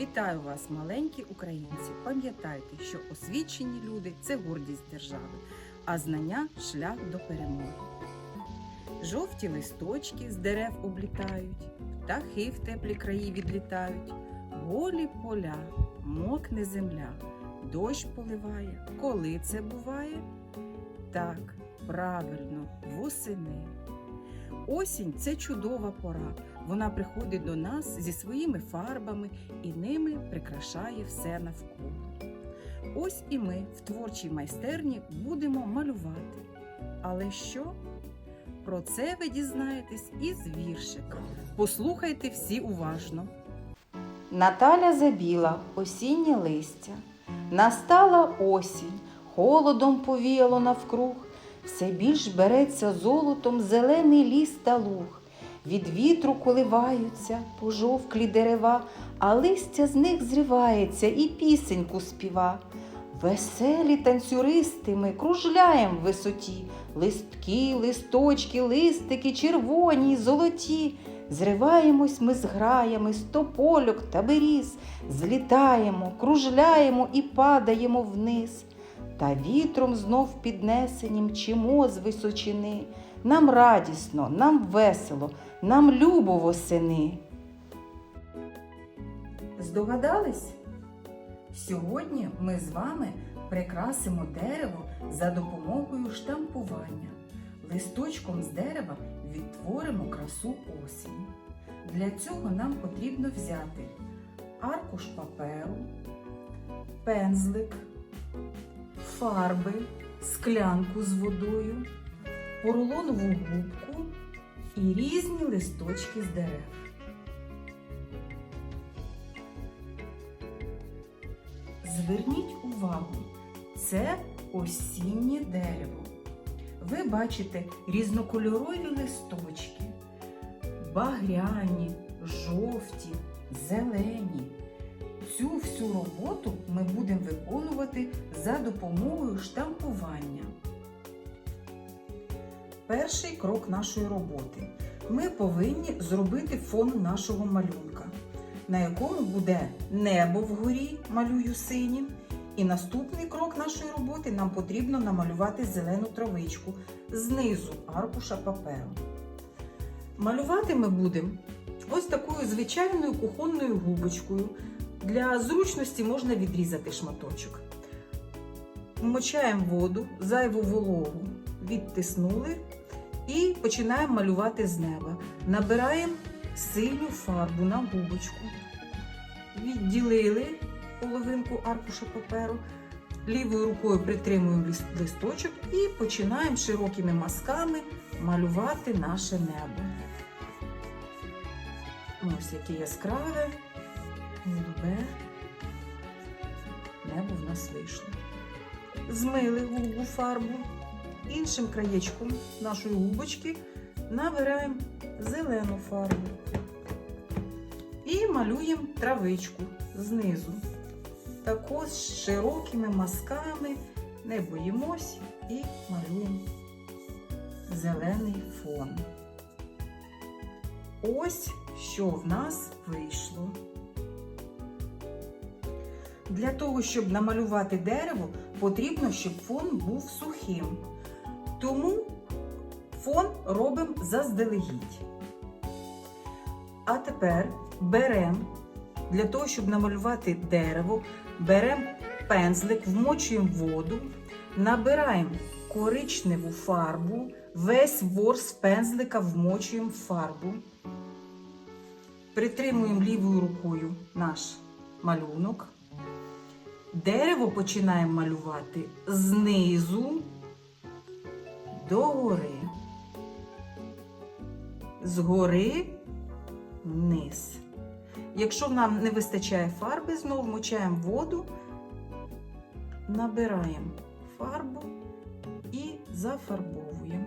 Вітаю вас, маленькі українці! Пам'ятайте, що освічені люди це гордість держави, а знання шлях до перемоги. Жовті листочки з дерев облітають, птахи в теплі краї відлітають, голі поля, мокне земля, дощ поливає. Коли це буває? Так, правильно, восени. Осінь це чудова пора. Вона приходить до нас зі своїми фарбами і ними прикрашає все навколо. Ось і ми в творчій майстерні будемо малювати. Але що? Про це ви дізнаєтесь із віршика. Послухайте всі уважно. Наталя забіла осіннє листя. Настала осінь, холодом повіяло навкруг, все більш береться золотом зелений ліс та луг. Від вітру коливаються пожовклі дерева, а листя з них зривається і пісеньку співа. Веселі танцюристи ми кружляєм в висоті, листки, листочки, листики, червоні й золоті. Зриваємось ми з граями, з топольок та беріз, злітаємо, кружляємо і падаємо вниз. Та вітром знов піднесені мчимо з височини. Нам радісно, нам весело, нам любо восени. Здогадались? Сьогодні ми з вами прикрасимо дерево за допомогою штампування. Листочком з дерева відтворимо красу осені. Для цього нам потрібно взяти аркуш паперу, пензлик, фарби, склянку з водою, поролонову губку і різні листочки з дерев. Зверніть увагу, це осіннє дерево. Ви бачите різнокольорові листочки, багряні, жовті, зелені. Цю всю роботу ми будемо виконувати за допомогою штампування. Перший крок нашої роботи. Ми повинні зробити фон нашого малюнка, на якому буде небо вгорі, малюю синім. І наступний крок нашої роботи нам потрібно намалювати зелену травичку знизу аркуша паперу. Малювати ми будемо ось такою звичайною кухонною губочкою. Для зручності можна відрізати шматочок. Вмочаємо воду, зайву вологу відтиснули і починаємо малювати з неба. Набираємо синю фарбу на губочку, відділили половинку аркуша паперу, лівою рукою притримуємо листочок і починаємо широкими мазками малювати наше небо. Ось яке яскраве, голубе небо в нас вийшло. Змили губу фарбу. Іншим краєчком нашої губочки набираємо зелену фарбу і малюємо травичку знизу. Також широкими мазками не боїмось і малюємо зелений фон. Ось що в нас вийшло. Для того, щоб намалювати дерево, потрібно, щоб фон був сухим. Тому фон робимо заздалегідь. А тепер беремо для того, щоб намалювати дерево, беремо пензлик, вмочуємо воду, набираємо коричневу фарбу, весь ворс пензлика вмочуємо в фарбу. Притримуємо лівою рукою наш малюнок. Дерево починаємо малювати знизу догори. Згори вниз. Якщо нам не вистачає фарби, знову мочаємо воду, набираємо фарбу і зафарбовуємо.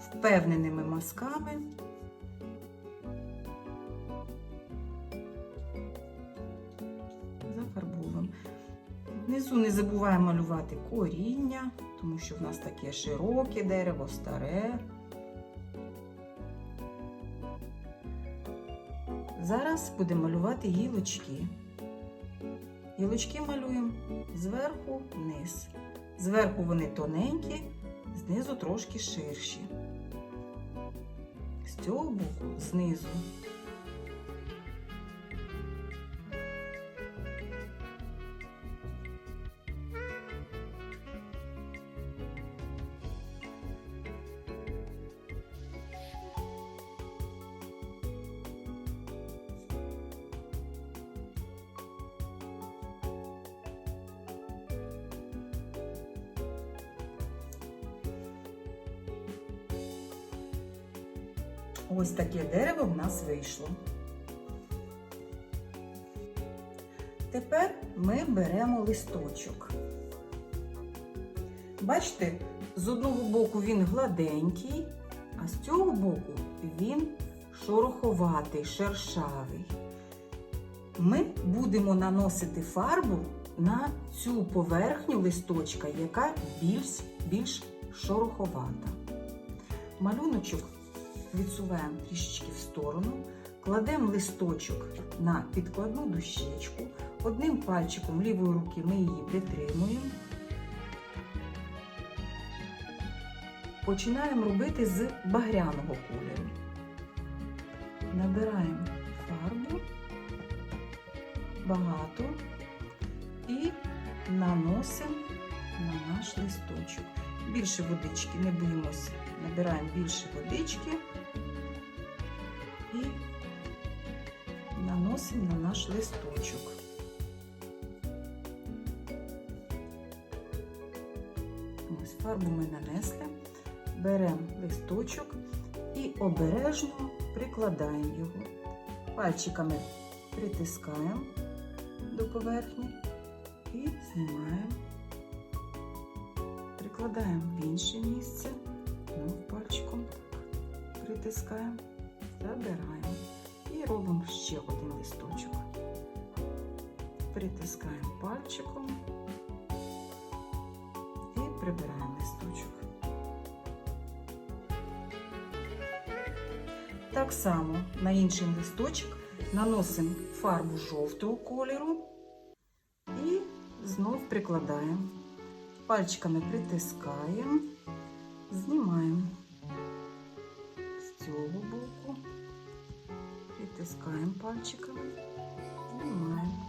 Впевненими мазками. Внизу не забуваємо малювати коріння, тому що в нас таке широке дерево, старе. Зараз будемо малювати гілочки. Гілочки малюємо зверху вниз. Зверху вони тоненькі, знизу трошки ширші. З цього боку знизу. Ось таке дерево в нас вийшло. Тепер ми беремо листочок. Бачите, з одного боку він гладенький, а з цього боку він шороховатий, шершавий. Ми будемо наносити фарбу на цю поверхню листочка, яка більш, більш шороховата. Малюночок відсуваємо трішечки в сторону, кладемо листочок на підкладну дощечку, одним пальчиком лівої руки ми її притримуємо. Починаємо робити з багряного кольору. Набираємо фарбу багато і наносимо на наш листочок. Більше водички не боїмося, набираємо більше водички наносимо на наш листочок. Ось фарбу ми нанесли, беремо листочок і обережно прикладаємо його. Пальчиками притискаємо до поверхні і знімаємо, прикладаємо в інше місце, ну, пальчиком притискаємо, забираємо робимо ще один листочок. Притискаємо пальчиком і прибираємо листочок. Так само на інший листочок наносимо фарбу жовтого кольору і знов прикладаємо. Пальчиками притискаємо, знімаємо з цього боку, притискаємо пальчиками, знімаємо.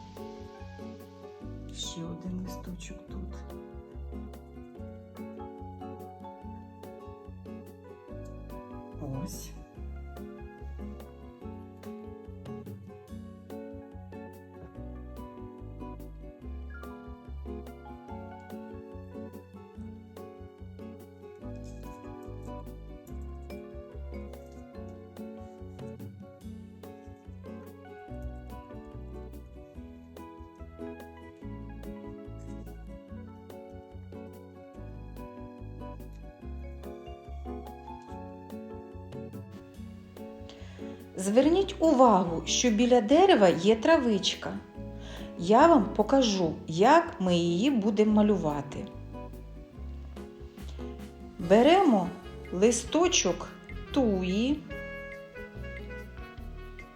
Ще один листочок тут. Ось. Зверніть увагу, що біля дерева є травичка. Я вам покажу, як ми її будемо малювати. Беремо листочок туї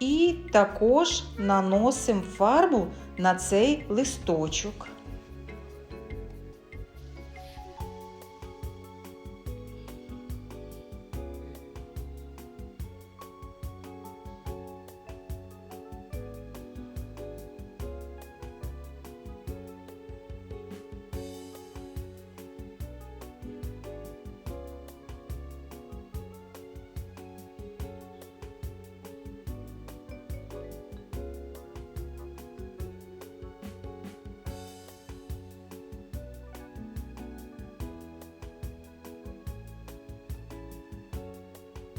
і також наносимо фарбу на цей листочок.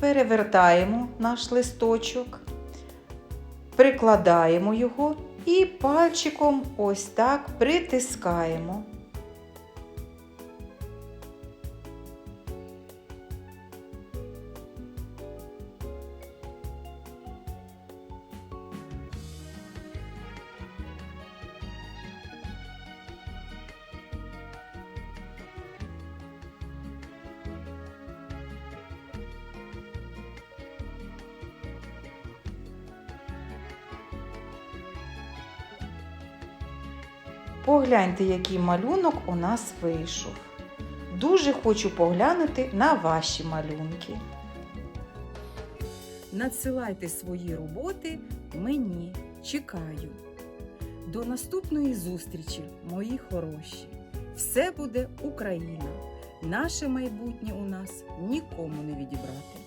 Перевертаємо наш листочок, прикладаємо його і пальчиком ось так притискаємо. Погляньте, який малюнок у нас вийшов. Дуже хочу поглянути на ваші малюнки. Надсилайте свої роботи мені. Чекаю. До наступної зустрічі, мої хороші. Все буде Україна. Наше майбутнє у нас нікому не відібрати.